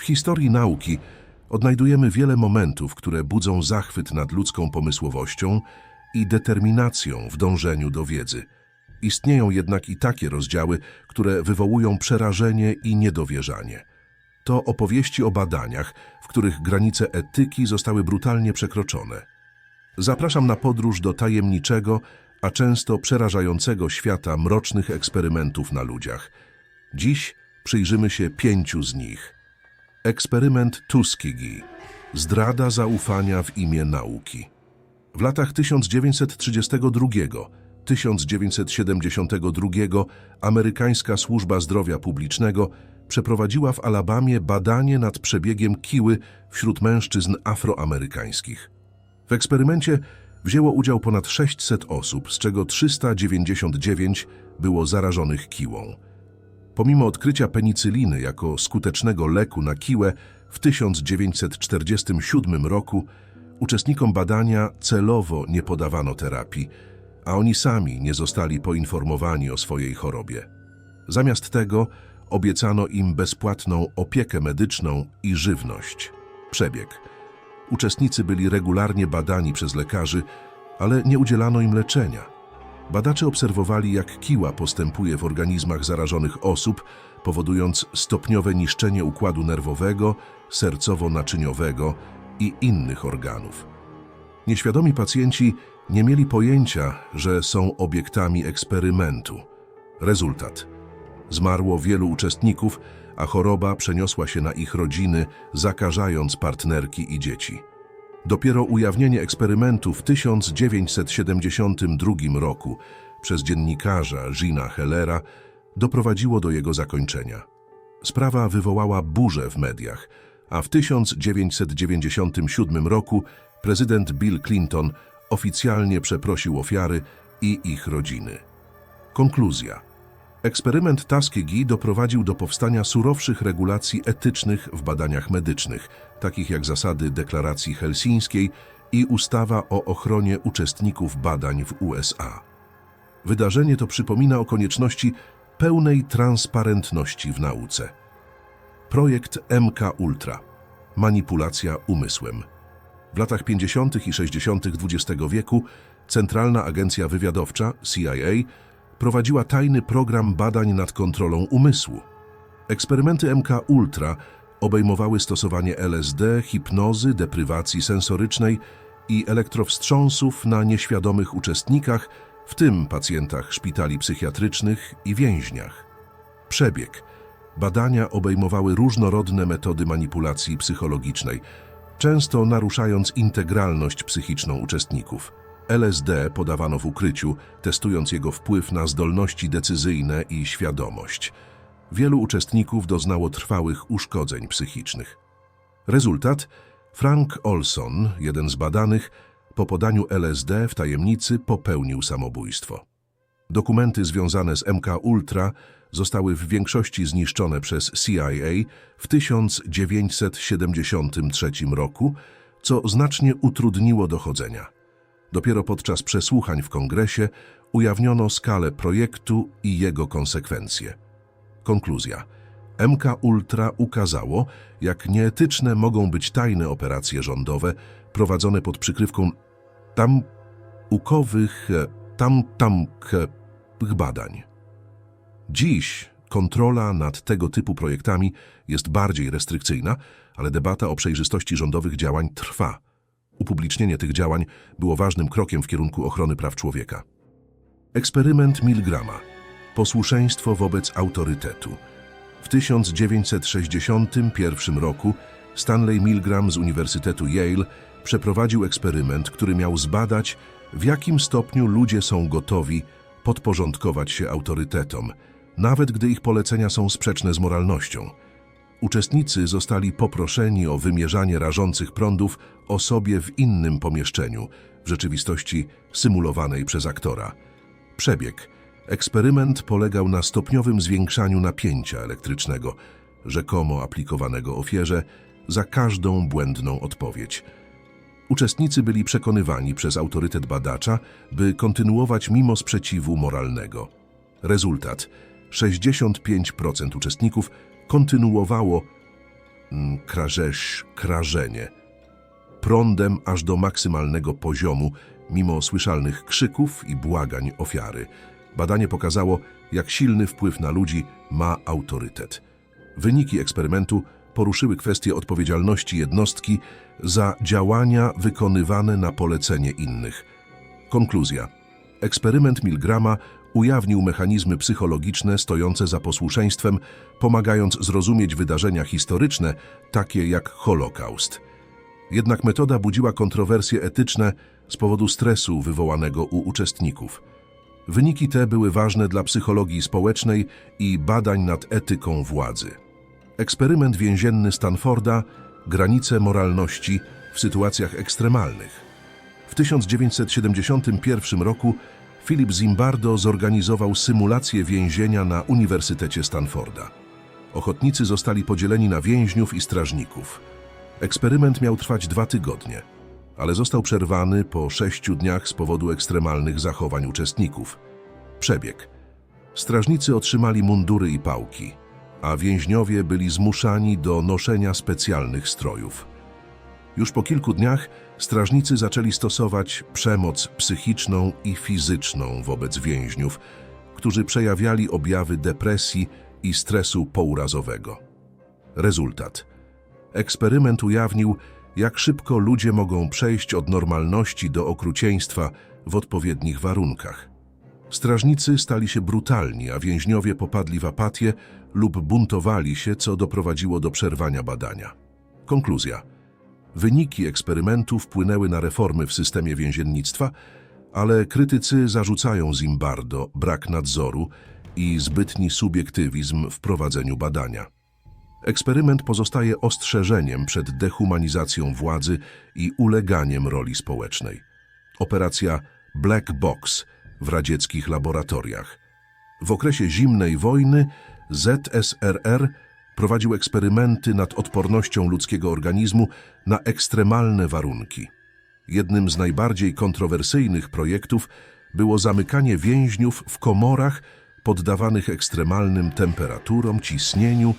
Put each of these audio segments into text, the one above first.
W historii nauki odnajdujemy wiele momentów, które budzą zachwyt nad ludzką pomysłowością i determinacją w dążeniu do wiedzy. Istnieją jednak i takie rozdziały, które wywołują przerażenie i niedowierzanie. To opowieści o badaniach, w których granice etyki zostały brutalnie przekroczone. Zapraszam na podróż do tajemniczego, a często przerażającego świata mrocznych eksperymentów na ludziach. Dziś przyjrzymy się pięciu z nich. Eksperyment Tuskegee. Zdrada zaufania w imię nauki. W latach 1932-1972 amerykańska służba zdrowia publicznego przeprowadziła w Alabamie badanie nad przebiegiem kiły wśród mężczyzn afroamerykańskich. W eksperymencie wzięło udział ponad 600 osób, z czego 399 było zarażonych kiłą. Pomimo odkrycia penicyliny jako skutecznego leku na kiłę w 1947 roku, uczestnikom badania celowo nie podawano terapii, a oni sami nie zostali poinformowani o swojej chorobie. Zamiast tego obiecano im bezpłatną opiekę medyczną i żywność. Przebieg. Uczestnicy byli regularnie badani przez lekarzy, ale nie udzielano im leczenia. Badacze obserwowali, jak kiła postępuje w organizmach zarażonych osób, powodując stopniowe niszczenie układu nerwowego, sercowo-naczyniowego i innych organów. Nieświadomi pacjenci nie mieli pojęcia, że są obiektami eksperymentu. Rezultat. Zmarło wielu uczestników, a choroba przeniosła się na ich rodziny, zakażając partnerki i dzieci. Dopiero ujawnienie eksperymentu w 1972 roku przez dziennikarza Gina Hellera doprowadziło do jego zakończenia. Sprawa wywołała burzę w mediach, a w 1997 roku prezydent Bill Clinton oficjalnie przeprosił ofiary i ich rodziny. Konkluzja. Eksperyment Tuskegee doprowadził do powstania surowszych regulacji etycznych w badaniach medycznych, takich jak zasady deklaracji helsińskiej i ustawa o ochronie uczestników badań w USA. Wydarzenie to przypomina o konieczności pełnej transparentności w nauce. Projekt MK Ultra. Manipulacja umysłem. W latach 50. i 60. XX wieku Centralna Agencja Wywiadowcza CIA prowadziła tajny program badań nad kontrolą umysłu. Eksperymenty MK Ultra obejmowały stosowanie LSD, hipnozy, deprywacji sensorycznej i elektrowstrząsów na nieświadomych uczestnikach, w tym pacjentach szpitali psychiatrycznych i więźniach. Przebieg. Badania obejmowały różnorodne metody manipulacji psychologicznej, często naruszając integralność psychiczną uczestników. LSD podawano w ukryciu, testując jego wpływ na zdolności decyzyjne i świadomość. Wielu uczestników doznało trwałych uszkodzeń psychicznych. Rezultat? Frank Olson, jeden z badanych, po podaniu LSD w tajemnicy popełnił samobójstwo. Dokumenty związane z MK Ultra zostały w większości zniszczone przez CIA w 1973 roku, co znacznie utrudniło dochodzenia. Dopiero podczas przesłuchań w kongresie ujawniono skalę projektu i jego konsekwencje. Konkluzja. MK Ultra ukazało, jak nieetyczne mogą być tajne operacje rządowe prowadzone pod przykrywką tam ukowych, tam tam badań. Dziś kontrola nad tego typu projektami jest bardziej restrykcyjna, ale debata o przejrzystości rządowych działań trwa. Upublicznienie tych działań było ważnym krokiem w kierunku ochrony praw człowieka. Eksperyment Milgrama. Posłuszeństwo wobec autorytetu. W 1961 roku Stanley Milgram z Uniwersytetu Yale przeprowadził eksperyment, który miał zbadać, w jakim stopniu ludzie są gotowi podporządkować się autorytetom, nawet gdy ich polecenia są sprzeczne z moralnością. Uczestnicy zostali poproszeni o wymierzanie rażących prądów osobie w innym pomieszczeniu, w rzeczywistości symulowanej przez aktora. Przebieg. Eksperyment polegał na stopniowym zwiększaniu napięcia elektrycznego, rzekomo aplikowanego ofierze, za każdą błędną odpowiedź. Uczestnicy byli przekonywani przez autorytet badacza, by kontynuować mimo sprzeciwu moralnego. Rezultat: 65% uczestników kontynuowało mm, krażesz, krażenie. Prądem aż do maksymalnego poziomu, mimo słyszalnych krzyków i błagań ofiary. Badanie pokazało, jak silny wpływ na ludzi ma autorytet. Wyniki eksperymentu poruszyły kwestię odpowiedzialności jednostki za działania wykonywane na polecenie innych. Konkluzja. Eksperyment Milgrama ujawnił mechanizmy psychologiczne stojące za posłuszeństwem, pomagając zrozumieć wydarzenia historyczne, takie jak Holokaust. Jednak metoda budziła kontrowersje etyczne z powodu stresu wywołanego u uczestników. Wyniki te były ważne dla psychologii społecznej i badań nad etyką władzy. Eksperyment więzienny Stanforda granice moralności w sytuacjach ekstremalnych. W 1971 roku Philip Zimbardo zorganizował symulację więzienia na Uniwersytecie Stanforda. Ochotnicy zostali podzieleni na więźniów i strażników. Eksperyment miał trwać dwa tygodnie, ale został przerwany po sześciu dniach z powodu ekstremalnych zachowań uczestników. Przebieg. Strażnicy otrzymali mundury i pałki, a więźniowie byli zmuszani do noszenia specjalnych strojów. Już po kilku dniach strażnicy zaczęli stosować przemoc psychiczną i fizyczną wobec więźniów, którzy przejawiali objawy depresji i stresu pourazowego. Rezultat. Eksperyment ujawnił, jak szybko ludzie mogą przejść od normalności do okrucieństwa w odpowiednich warunkach. Strażnicy stali się brutalni, a więźniowie popadli w apatię lub buntowali się, co doprowadziło do przerwania badania. Konkluzja. Wyniki eksperymentu wpłynęły na reformy w systemie więziennictwa, ale krytycy zarzucają Zimbardo brak nadzoru i zbytni subiektywizm w prowadzeniu badania. Eksperyment pozostaje ostrzeżeniem przed dehumanizacją władzy i uleganiem roli społecznej. Operacja Black Box w radzieckich laboratoriach. W okresie zimnej wojny ZSRR prowadził eksperymenty nad odpornością ludzkiego organizmu na ekstremalne warunki. Jednym z najbardziej kontrowersyjnych projektów było zamykanie więźniów w komorach poddawanych ekstremalnym temperaturom, ciśnieniu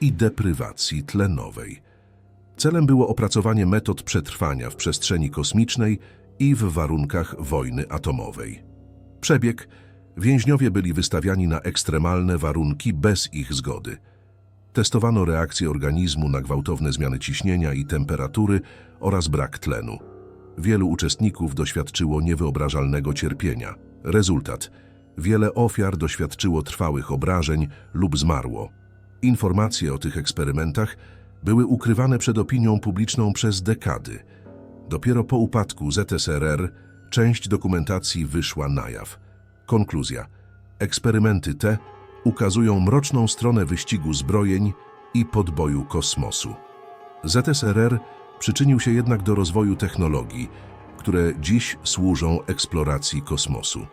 i deprywacji tlenowej. Celem było opracowanie metod przetrwania w przestrzeni kosmicznej i w warunkach wojny atomowej. Przebieg. Więźniowie byli wystawiani na ekstremalne warunki bez ich zgody. Testowano reakcję organizmu na gwałtowne zmiany ciśnienia i temperatury oraz brak tlenu. Wielu uczestników doświadczyło niewyobrażalnego cierpienia. Rezultat. Wiele ofiar doświadczyło trwałych obrażeń lub zmarło. Informacje o tych eksperymentach były ukrywane przed opinią publiczną przez dekady. Dopiero po upadku ZSRR część dokumentacji wyszła na jaw. Konkluzja. Eksperymenty te ukazują mroczną stronę wyścigu zbrojeń i podboju kosmosu. ZSRR przyczynił się jednak do rozwoju technologii, które dziś służą eksploracji kosmosu.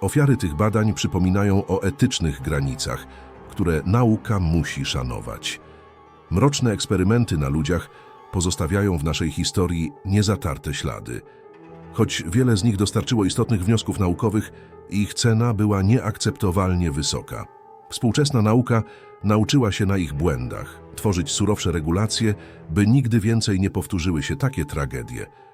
Ofiary tych badań przypominają o etycznych granicach, które nauka musi szanować. Mroczne eksperymenty na ludziach pozostawiają w naszej historii niezatarte ślady. Choć wiele z nich dostarczyło istotnych wniosków naukowych, ich cena była nieakceptowalnie wysoka. Współczesna nauka nauczyła się na ich błędach, tworzyć surowsze regulacje, by nigdy więcej nie powtórzyły się takie tragedie –